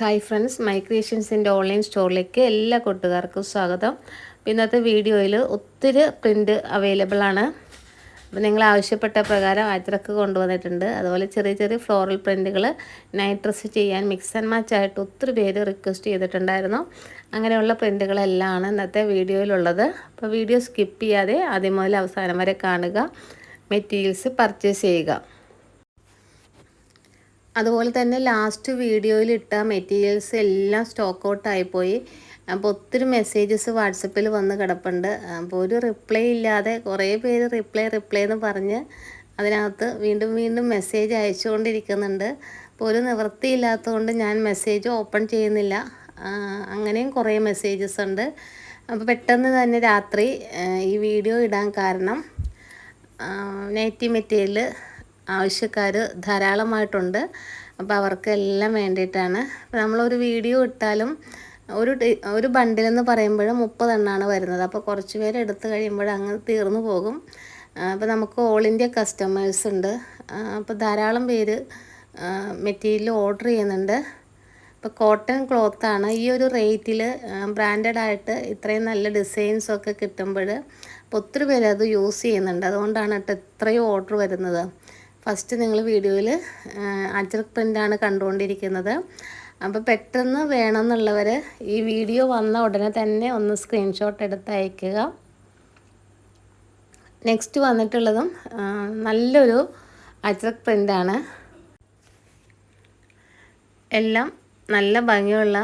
Hi friends my ക്രിയേഷൻസിന്റെ online സ്റ്റോറിലേക്ക് എല്ലാ കൂട്ടുകാർക്കും സ്വാഗതം. ഇന്നത്തെ വീഡിയോയിൽ ഒത്തിരി പ്രിന്റ് അവൈലബിൾ ആണ്. അപ്പോൾ നിങ്ങൾ ആവശ്യപ്പെട്ട പ്രകാരം അജ്രക്ക് കൊണ്ടുവന്നിട്ടുണ്ട്. അതുപോലെ ചെറിയ ചെറിയ ഫ്ലോറൽ പ്രിന്റുകൾ നൈറ്റ് ഡ്രസ്സ് ചെയ്യാൻ മിക്സ് ആൻഡ് മാച്ച് ആയിട്ട് ഒത്തിരി പേര് റിക്വസ്റ്റ് ചെയ്തിട്ടുണ്ടായിരുന്നു. അങ്ങനെയുള്ള പ്രിന്റുകളെല്ലാം ആണ് ഇന്നത്തെ വീഡിയോയിലുള്ളത്. അപ്പോൾ വീഡിയോ സ്കിപ്പ് ചെയ്യാതെ ആദ്യം മുതൽ അവസാനം വരെ കാണുക. മെറ്റീരിയൽസ് പർച്ചേസ് ചെയ്യുക. അതുപോലെ തന്നെ ലാസ്റ്റ് വീഡിയോയിൽ ഇട്ട മെറ്റീരിയൽസ് എല്ലാം സ്റ്റോക്ക് ഔട്ടായിപ്പോയി അപ്പോൾ ഒത്തിരി മെസ്സേജസ് വാട്സപ്പിൽ വന്ന് കിടപ്പുണ്ട്. അപ്പോൾ ഒരു റിപ്ലൈ ഇല്ലാതെ കുറേ പേര് റിപ്ലൈ റിപ്ലൈ എന്ന് പറഞ്ഞ് അതിനകത്ത് വീണ്ടും വീണ്ടും മെസ്സേജ് അയച്ചുകൊണ്ടിരിക്കുന്നുണ്ട്. അപ്പോൾ ഒരു നിവൃത്തിയില്ലാത്തതുകൊണ്ട് ഞാൻ മെസ്സേജ് ഓപ്പൺ ചെയ്യുന്നില്ല. അങ്ങനെയും കുറേ മെസ്സേജസ് ഉണ്ട്. അപ്പോൾ പെട്ടെന്ന് തന്നെ രാത്രി ഈ വീഡിയോ ഇടാൻ കാരണം നൈറ്റി മെറ്റീരിയൽ ആവശ്യക്കാർ ധാരാളമായിട്ടുണ്ട്. അപ്പോൾ അവർക്കെല്ലാം വേണ്ടിയിട്ടാണ്. അപ്പോൾ നമ്മളൊരു വീഡിയോ ഇട്ടാലും ഒരു ഒരു ബണ്ടിലെന്ന് പറയുമ്പോൾ മുപ്പതെണ്ണമാണ് വരുന്നത്. അപ്പോൾ കുറച്ച് പേര് എടുത്തു കഴിയുമ്പോൾ അങ്ങ് തീർന്നു പോകും. അപ്പോൾ നമുക്ക് ഓൾ ഇന്ത്യ കസ്റ്റമേഴ്സ് ഉണ്ട്. അപ്പോൾ ധാരാളം പേര് മെറ്റീരിയൽ ഓർഡർ ചെയ്യുന്നുണ്ട്. ഇപ്പോൾ കോട്ടൺ ക്ലോത്താണ് ഈ ഒരു റേറ്റിൽ ബ്രാൻഡഡ് ആയിട്ട് ഇത്രയും നല്ല ഡിസൈൻസൊക്കെ കിട്ടുമ്പോൾ അപ്പോൾ ഒത്തിരി പേര് അത് യൂസ് ചെയ്യുന്നുണ്ട്. അതുകൊണ്ടാണ് കേട്ടോ ഇത്രയും ഓർഡർ വരുന്നത്. ഫസ്റ്റ് നിങ്ങൾ വീഡിയോയിൽ അജ്രക് പ്രിന്റാണ് കണ്ടുകൊണ്ടിരിക്കുന്നത്. അപ്പോൾ പെട്ടെന്ന് വേണമെന്നുള്ളവർ ഈ വീഡിയോ വന്ന ഉടനെ തന്നെ ഒന്ന് സ്ക്രീൻഷോട്ട് എടുത്ത് അയക്കുക നെക്സ്റ്റ് വന്നിട്ടുള്ളതും നല്ലൊരു അജ്രക് പ്രിന്റാണ് എല്ലാം നല്ല ഭംഗിയുള്ള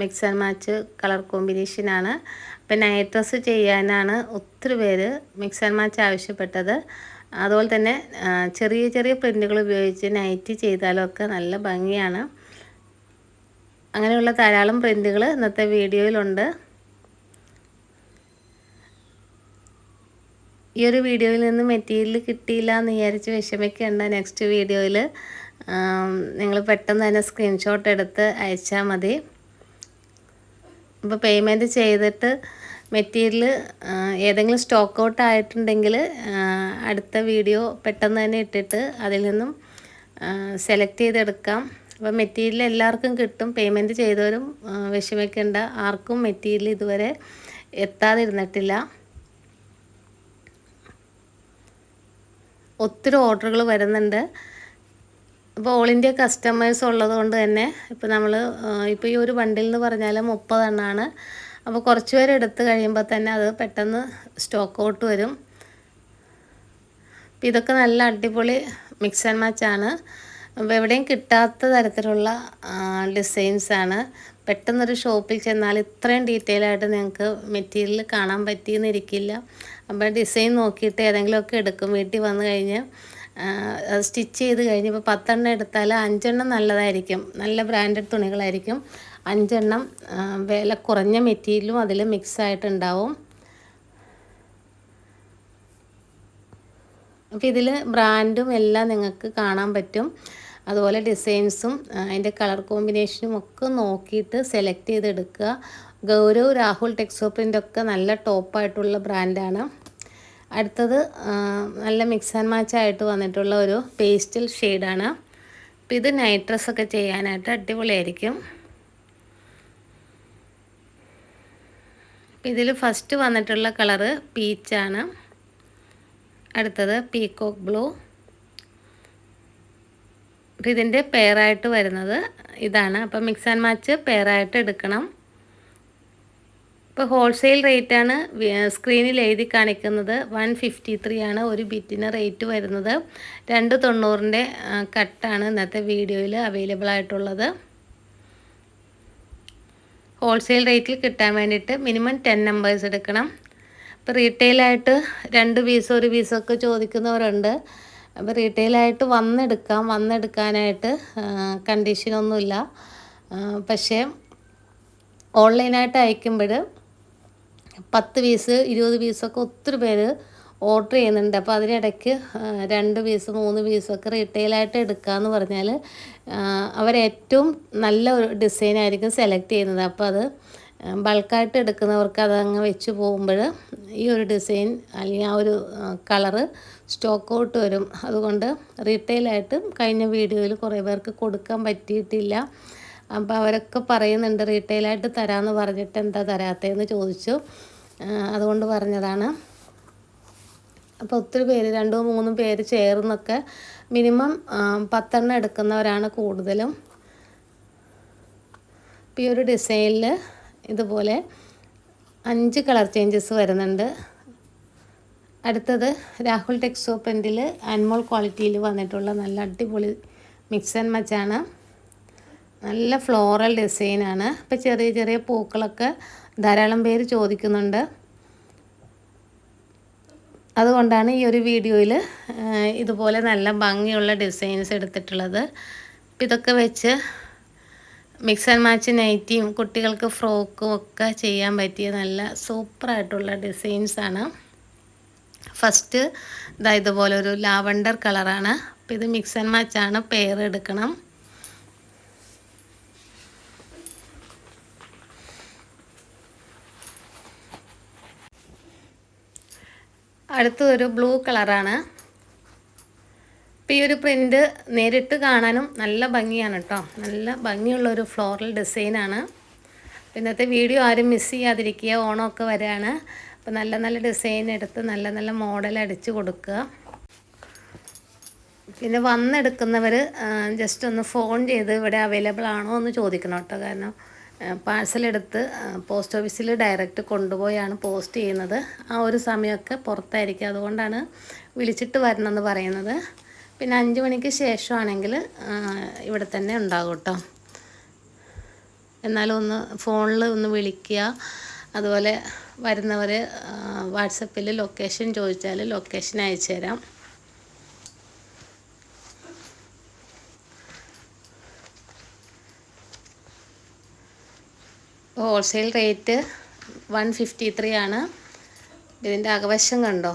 മിക്സ് ആൻഡ് മാച്ച് കളർ കോമ്പിനേഷനാണ് അപ്പം നൈറ്റ് ഡ്രസ്സ് ചെയ്യാനാണ് ഒത്തിരി പേര് മിക്സ് ആൻഡ് മാച്ച് ആവശ്യപ്പെട്ടത്. അതുപോലെ തന്നെ ചെറിയ ചെറിയ പ്രിന്റുകൾ ഉപയോഗിച്ച് നൈറ്റ് ചെയ്താലൊക്കെ നല്ല ഭംഗിയാണ്. അങ്ങനെയുള്ള ധാരാളം പ്രിന്റുകൾ ഇന്നത്തെ വീഡിയോയിലുണ്ട് ഈ ഒരു വീഡിയോയിൽ നിന്ന് മെറ്റീരിയൽ കിട്ടിയില്ല എന്ന് വിചാരിച്ച് വിഷമിക്കേണ്ട നെക്സ്റ്റ് വീഡിയോയിൽ നിങ്ങൾ പെട്ടെന്ന് തന്നെ സ്ക്രീൻഷോട്ട് എടുത്ത് അയച്ചാൽ മതി. ഇപ്പോൾ പേയ്മെന്റ് ചെയ്തിട്ട് മെറ്റീരിയൽ ഏതെങ്കിലും സ്റ്റോക്ക് ഔട്ട് ആയിട്ടുണ്ടെങ്കിൽ അടുത്ത വീഡിയോ പെട്ടെന്ന് തന്നെ ഇട്ടിട്ട് അതിൽ നിന്നും സെലക്ട് ചെയ്തെടുക്കാം. അപ്പോൾ മെറ്റീരിയൽ എല്ലാവർക്കും കിട്ടും. പേയ്മെന്റ് ചെയ്തവരും വിഷമിക്കേണ്ട. ആർക്കും മെറ്റീരിയൽ ഇതുവരെ എത്താതിരുന്നിട്ടില്ല. ഒത്തിരി ഓർഡറുകൾ വരുന്നുണ്ട്. ഇപ്പോൾ ഓൾ ഇന്ത്യ കസ്റ്റമേഴ്സ് ഉള്ളതുകൊണ്ട് തന്നെ ഇപ്പോൾ നമ്മൾ ഇപ്പോൾ ഈ ഒരു ബണ്ടിൽ എന്ന് പറഞ്ഞാൽ മുപ്പതെണ്ണമാണ് അപ്പോൾ കുറച്ച് പേര് എടുത്ത് കഴിയുമ്പോൾ തന്നെ അത് പെട്ടെന്ന് സ്റ്റോക്ക് ഔട്ട് വരും. അപ്പോൾ ഇതൊക്കെ നല്ല അടിപൊളി മിക്സ് ആൻഡ് മാച്ചാണ് അപ്പോൾ എവിടെയും കിട്ടാത്ത തരത്തിലുള്ള ഡിസൈൻസാണ് പെട്ടെന്നൊരു ഷോപ്പിൽ ചെന്നാൽ ഇത്രയും ഡീറ്റെയിൽ ആയിട്ട് നിങ്ങൾക്ക് മെറ്റീരിയൽ കാണാൻ പറ്റിയെന്നിരിക്കില്ല. അപ്പോൾ ഡിസൈൻ നോക്കിയിട്ട് ഏതെങ്കിലുമൊക്കെ എടുക്കും. വീട്ടിൽ വന്നു കഴിഞ്ഞ് സ്റ്റിച്ച് ചെയ്ത് കഴിഞ്ഞ് ഇപ്പോൾ പത്തെണ്ണം എടുത്താൽ അഞ്ചെണ്ണം നല്ലതായിരിക്കും. നല്ല ബ്രാൻഡഡ് തുണികളായിരിക്കും. അഞ്ചെണ്ണം വില കുറഞ്ഞ മെറ്റീരിയലും അതിൽ മിക്സ് ആയിട്ടുണ്ടാവും. അപ്പോൾ ഇതിൽ ബ്രാൻഡും എല്ലാം നിങ്ങൾക്ക് കാണാൻ പറ്റും. അതുപോലെ ഡിസൈൻസും അതിന്റെ കളർ കോമ്പിനേഷനും ഒക്കെ നോക്കിയിട്ട് സെലക്ട് ചെയ്തെടുക്കുക. ഗൗരവ് രാഹുൽ ടെക്സോ പ്രിന്റൊക്കെ നല്ല ടോപ്പായിട്ടുള്ള ബ്രാൻഡാണ് അടുത്തത് നല്ല മിക്സ് ആൻഡ് മാച്ച് ആയിട്ട് വന്നിട്ടുള്ള ഒരു പേസ്റ്റൽ ഷെയ്ഡാണ് അപ്പോൾ ഇത് നൈറ്റ് ഡ്രസ്സൊക്കെ ചെയ്യാനായിട്ട് അടിപൊളിയായിരിക്കും. ഇതിൽ ഫസ്റ്റ് വന്നിട്ടുള്ള കളറ് പീച്ചാണ് അടുത്തത് പീകോക്ക് ബ്ലൂ ഇതിന്റെ പെയറായിട്ട് വരുന്നത് ഇതാണ്. അപ്പോൾ മിക്സ് ആൻഡ് മാച്ച് പെയറായിട്ട് എടുക്കണം. ഇപ്പോൾ ഹോൾസെയിൽ റേറ്റാണ് സ്ക്രീനിൽ എഴുതി കാണിക്കുന്നത് വൺ ഫിഫ്റ്റി ത്രീ ആണ്. ഒരു ബിറ്റിന് റേറ്റ് വരുന്നത്. രണ്ട് തൊണ്ണൂറിന്റെ കട്ടാണ് ഇന്നത്തെ വീഡിയോയിൽ അവൈലബിൾ ആയിട്ടുള്ളത്. ഹോൾസെയിൽ റേറ്റിൽ കിട്ടാൻ വേണ്ടിയിട്ട് മിനിമം ടെൻ നമ്പേഴ്സ് എടുക്കണം. ഇപ്പോൾ റീറ്റെയിലായിട്ട് രണ്ട് പീസ് ഒരു പീസൊക്കെ ചോദിക്കുന്നവരുണ്ട്. അപ്പോൾ റീറ്റെയിലായിട്ട് വന്നെടുക്കാം. വന്നെടുക്കാനായിട്ട് കണ്ടീഷനൊന്നുമില്ല പക്ഷേ ഓൺലൈനായിട്ട് അയക്കുമ്പോൾ പത്ത് പീസ് ഇരുപത് പീസൊക്കെ ഒത്തിരി പേര് ഓർഡർ ചെയ്യുന്നുണ്ട്. അപ്പോൾ അതിനിടയ്ക്ക് രണ്ട് പീസ് മൂന്ന് പീസൊക്കെ റീറ്റെയിലായിട്ട് എടുക്കാമെന്ന് പറഞ്ഞാൽ അവരേറ്റവും നല്ല ഒരു ഡിസൈനായിരിക്കും സെലക്ട് ചെയ്യുന്നത്. അപ്പോൾ അത് ബൾക്കായിട്ട് എടുക്കുന്നവർക്ക് അതങ്ങ് വെച്ച് പോകുമ്പോൾ ഈ ഒരു ഡിസൈൻ അല്ലെങ്കിൽ ആ ഒരു കളറ് സ്റ്റോക്ക് ഔട്ട് വരും. അതുകൊണ്ട് റീറ്റെയിലായിട്ട് കഴിഞ്ഞ വീഡിയോയിൽ കുറേ പേർക്ക് കൊടുക്കാൻ പറ്റിയിട്ടില്ല. അപ്പോൾ അവരൊക്കെ പറയുന്നുണ്ട് റീറ്റെയിലായിട്ട് തരാമെന്ന് പറഞ്ഞിട്ട് എന്താ തരാത്തതെന്ന് ചോദിച്ചു. അതുകൊണ്ട് പറഞ്ഞതാണ്. അപ്പോൾ ഒത്തിരി പേര് രണ്ടോ മൂന്നും പേര് ചേർന്നൊക്കെ മിനിമം പത്തെണ്ണം എടുക്കുന്നവരാണ് കൂടുതലും. ഇപ്പം ഈ ഒരു ഡിസൈനിൽ ഇതുപോലെ അഞ്ച് കളർ ചേഞ്ചസ് വരുന്നുണ്ട്. അടുത്തത് രാഹുൽ ടെക്സോ പെന്റിൽ അൻമോൾ ക്വാളിറ്റിയിൽ വന്നിട്ടുള്ള നല്ല അടിപൊളി മിക്സ് ആൻഡ് മച്ചാണ് നല്ല ഫ്ലോറൽ ഡിസൈനാണ്. ഇപ്പോൾ ചെറിയ ചെറിയ പൂക്കളൊക്കെ ധാരാളം പേര് ചോദിക്കുന്നുണ്ട്. അതുകൊണ്ടാണ് ഈ ഒരു വീഡിയോയിൽ ഇതുപോലെ നല്ല ഭംഗിയുള്ള ഡിസൈൻസ് എടുത്തിട്ടുള്ളത്. ഇതൊക്കെ വെച്ച് മിക്സ് ആൻഡ് മാച്ച് നൈറ്റിയും കുട്ടികൾക്ക് ഫ്രോക്കും ഒക്കെ ചെയ്യാൻ പറ്റിയ നല്ല സൂപ്പറായിട്ടുള്ള ഡിസൈൻസാണ് ഫസ്റ്റ് ഇതാ ഇതുപോലെ ഒരു ലാവണ്ടർ കളറാണ് അപ്പോൾ ഇത് മിക്സ് ആൻഡ് മാച്ചാണ് പെയർ എടുക്കണം. അടുത്തതൊരു ബ്ലൂ കളറാണ്. ഇപ്പോൾ ഈ ഒരു പ്രിന്റ് നേരിട്ട് കാണാനും നല്ല ഭംഗിയാണ് കേട്ടോ നല്ല ഭംഗിയുള്ള ഒരു ഫ്ലോറൽ ഡിസൈനാണ്. ഇന്നത്തെ വീഡിയോ ആരും മിസ് ചെയ്യാതിരിക്കുക. ഓണമൊക്കെ വരികയാണ് അപ്പോൾ നല്ല നല്ല ഡിസൈൻ എടുത്ത് നല്ല നല്ല മോഡൽ അടിച്ച് കൊടുക്കുക. പിന്നെ വന്നെടുക്കുന്നവർ ജസ്റ്റ് ഒന്ന് ഫോൺ ചെയ്ത് ഇവിടെ അവൈലബിൾ ആണോ എന്ന് ചോദിക്കണം കേട്ടോ കാരണം പാഴ്സൽ എടുത്ത് പോസ്റ്റ് ഓഫീസിൽ ഡയറക്റ്റ് കൊണ്ടുപോയാണ് പോസ്റ്റ് ചെയ്യുന്നത്. ആ ഒരു സമയമൊക്കെ പുറത്തായിരിക്കും. അതുകൊണ്ടാണ് വിളിച്ചിട്ട് വരണമെന്ന് പറയുന്നത്. പിന്നെ അഞ്ച് മണിക്ക് ശേഷമാണെങ്കിൽ ഇവിടെ തന്നെ ഉണ്ടാകും കേട്ടോ. എന്നാലും ഒന്ന് ഫോണിൽ ഒന്ന് വിളിക്കുക. അതുപോലെ വരുന്നവർ വാട്സപ്പിൽ ലൊക്കേഷൻ ചോദിച്ചാൽ ലൊക്കേഷൻ അയച്ചു തരാം wholesale rate one fifty three ആണ്. ഇതിന്റെ അകവശം കണ്ടോ?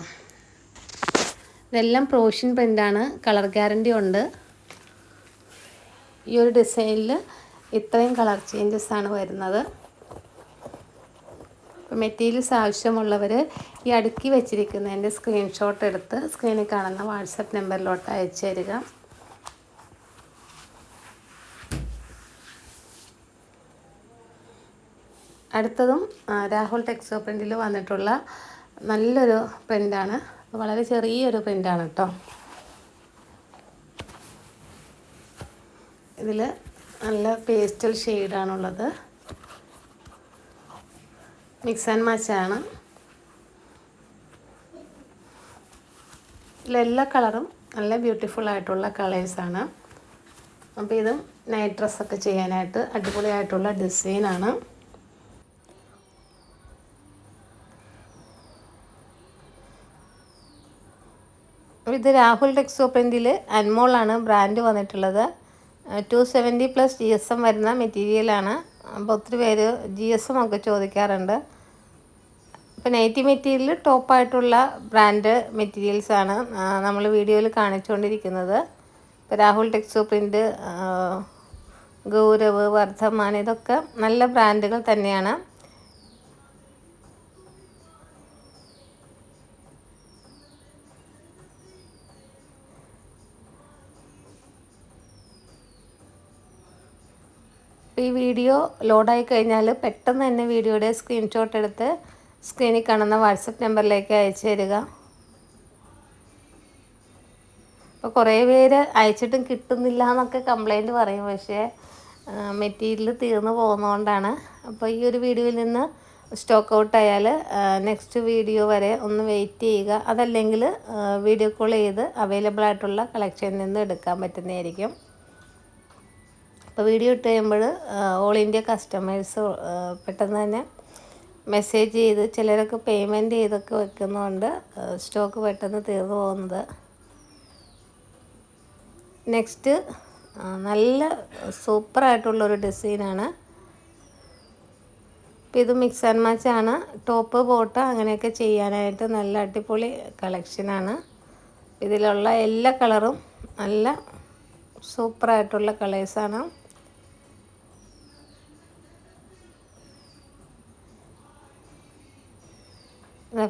ഇതെല്ലാം പ്രോഷ്യൻ പ്രിന്റാണ് കളർ ഗ്യാരണ്ടി ഉണ്ട്. ഈ ഒരു ഡിസൈനിൽ ഇത്രയും കളർ ചേഞ്ചസ് ആണ് വരുന്നത്. മെറ്റീരിയൽസ് ആവശ്യമുള്ളവർ ഈ അടുക്കി വെച്ചിരിക്കുന്നതിന്റെ സ്ക്രീൻഷോട്ട് എടുത്ത് സ്ക്രീനിൽ കാണുന്ന വാട്സപ്പ് നമ്പറിലോട്ട് അയച്ചു തരിക. അടുത്തതും രാഹുൽ ടെക്സോ പ്രിന്റിൽ വന്നിട്ടുള്ള നല്ലൊരു പ്രിന്റാണ് വളരെ ചെറിയൊരു പ്രിന്റാണ് കേട്ടോ ഇതിൽ നല്ല പേസ്റ്റൽ ഷെയ്ഡാണുള്ളത്. മിക്സ് ആൻഡ് മാച്ചാണ്. ഇതിലെല്ലാ കളറും നല്ല ബ്യൂട്ടിഫുൾ ആയിട്ടുള്ള കളേഴ്സാണ് അപ്പോൾ ഇതും നൈറ്റ് ഡ്രസ്സൊക്കെ ചെയ്യാനായിട്ട് അടിപൊളിയായിട്ടുള്ള ഡിസൈനാണ്. ഇത് രാഹുൽ ടെക്സോ പ്രിന്റിൽ അൻമോളാണ് ബ്രാൻഡ് വന്നിട്ടുള്ളത്. Two seventy plus G S M വരുന്ന മെറ്റീരിയലാണ് അപ്പോൾ ഒത്തിരി പേര് ജി എസ് എം ഒക്കെ ചോദിക്കാറുണ്ട്. ഇപ്പോൾ നൈറ്റി മെറ്റീരിയൽ ടോപ്പായിട്ടുള്ള ബ്രാൻഡ് മെറ്റീരിയൽസാണ് നമ്മൾ വീഡിയോയിൽ കാണിച്ചുകൊണ്ടിരിക്കുന്നത് ഇപ്പോൾ രാഹുൽ ടെക്സോ പ്രിന്റ് ഗൗരവ് വർദ്ധമാൻ ഇതൊക്കെ നല്ല ബ്രാൻഡുകൾ തന്നെയാണ്. ഈ വീഡിയോ ലോഡായി കഴിഞ്ഞാൽ പെട്ടെന്ന് തന്നെ വീഡിയോയുടെ സ്ക്രീൻഷോട്ട് എടുത്ത് സ്ക്രീനിൽ കാണുന്ന വാട്സപ്പ് നമ്പറിലേക്ക് അയച്ചു തരിക. അപ്പോൾ കുറേ പേര് അയച്ചിട്ടും കിട്ടുന്നില്ല എന്നൊക്കെ കംപ്ലൈന്റ് പറയും. പക്ഷേ മെറ്റീരിയൽ തീർന്നു പോകുന്നതുകൊണ്ടാണ് അപ്പോൾ ഈ ഒരു വീഡിയോയിൽ നിന്ന് സ്റ്റോക്ക് ഔട്ട് ആയാൽ നെക്സ്റ്റ് വീഡിയോ വരെ ഒന്ന് വെയിറ്റ് ചെയ്യുക. അതല്ലെങ്കിൽ വീഡിയോ കോൾ ചെയ്ത് അവൈലബിൾ ആയിട്ടുള്ള കളക്ഷനിൽ നിന്ന് എടുക്കാൻ പറ്റുന്നതായിരിക്കും. അപ്പോൾ വീഡിയോ ഇട്ട് കഴിയുമ്പോൾ ഓൾ ഇന്ത്യ കസ്റ്റമേഴ്സ് പെട്ടെന്ന് തന്നെ മെസ്സേജ് ചെയ്ത് ചിലരൊക്കെ പേയ്മെന്റ് ചെയ്തൊക്കെ വെക്കുന്നതുകൊണ്ട് സ്റ്റോക്ക് പെട്ടെന്ന് തീർന്നു പോകുന്നത്. നെക്സ്റ്റ് നല്ല സൂപ്പറായിട്ടുള്ളൊരു ഡിസൈനാണ് ഇപ്പം ഇത് മിക്സ് ആൻഡ് മാച്ച് ആണ്. ടോപ്പ് ബോട്ട് അങ്ങനെയൊക്കെ ചെയ്യാനായിട്ട് നല്ല അടിപൊളി കളക്ഷനാണ് ഇതിലുള്ള എല്ലാ കളറും നല്ല സൂപ്പറായിട്ടുള്ള കളേഴ്സാണ്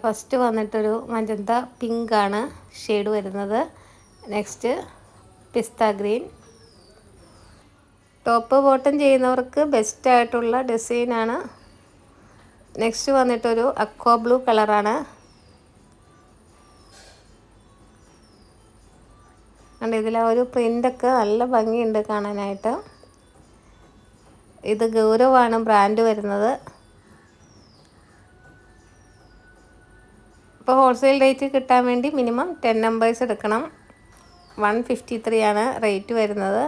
ഫസ്റ്റ് വന്നിട്ടൊരു മജന്ത പിങ്ക് ആണ് ഷെയ്ഡ് വരുന്നത്. Next pista green top bottom ചെയ്യുന്നവർക്ക് ബെസ്റ്റ് ആയിട്ടുള്ള ഡിസൈനാണ് നെക്സ്റ്റ് വന്നിട്ടൊരു അക്വ ബ്ലൂ കളറാണ് കണ്ട് ഇതിൽ ആ ഒരു പ്രിന്റൊക്കെ നല്ല ഭംഗിയുണ്ട് കാണാനായിട്ട്. ഇത് ഗൗരവാണ് ബ്രാൻഡ് വരുന്നത്. ഇപ്പോൾ ഹോൾസെയിൽ റേറ്റ് കിട്ടാൻ വേണ്ടി മിനിമം ടെൻ നമ്പേഴ്സ് എടുക്കണം. വൺ ഫിഫ്റ്റി ത്രീ ആണ് റേറ്റ് വരുന്നത്.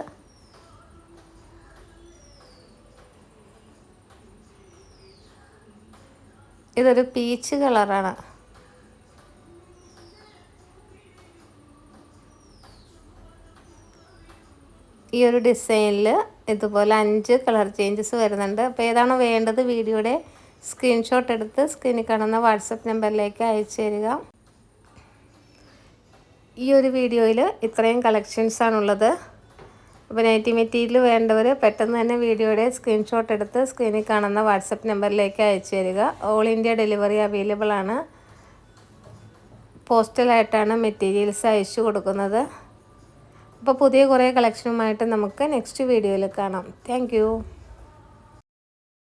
ഇതൊരു പീച്ച് കളറാണ് ഈ ഒരു ഡിസൈനിൽ ഇതുപോലെ അഞ്ച് കളർ ചേഞ്ചസ് വരുന്നുണ്ട്. അപ്പോൾ ഏതാണോ വേണ്ടത് വീഡിയോയുടെ സ്ക്രീൻഷോട്ട് എടുത്ത് സ്ക്രീനിൽ കാണുന്ന വാട്സപ്പ് നമ്പറിലേക്ക് അയച്ചു തരിക. ഈ ഒരു വീഡിയോയിൽ ഇത്രയും കളക്ഷൻസാണുള്ളത് അപ്പോൾ നൈറ്റി മെറ്റീരിയൽ വേണ്ടവർ പെട്ടെന്ന് തന്നെ വീഡിയോയുടെ സ്ക്രീൻഷോട്ട് എടുത്ത് സ്ക്രീനിൽ കാണുന്ന വാട്സപ്പ് നമ്പറിലേക്ക് അയച്ചു തരിക. ഓൾ ഇന്ത്യ ഡെലിവറി അവൈലബിൾ ആണ്. പോസ്റ്റലായിട്ടാണ് മെറ്റീരിയൽസ് അയച്ചു കൊടുക്കുന്നത്. അപ്പോൾ പുതിയ കുറേ കളക്ഷനുമായിട്ട് നമുക്ക് നെക്സ്റ്റ് വീഡിയോയിൽ കാണാം. താങ്ക്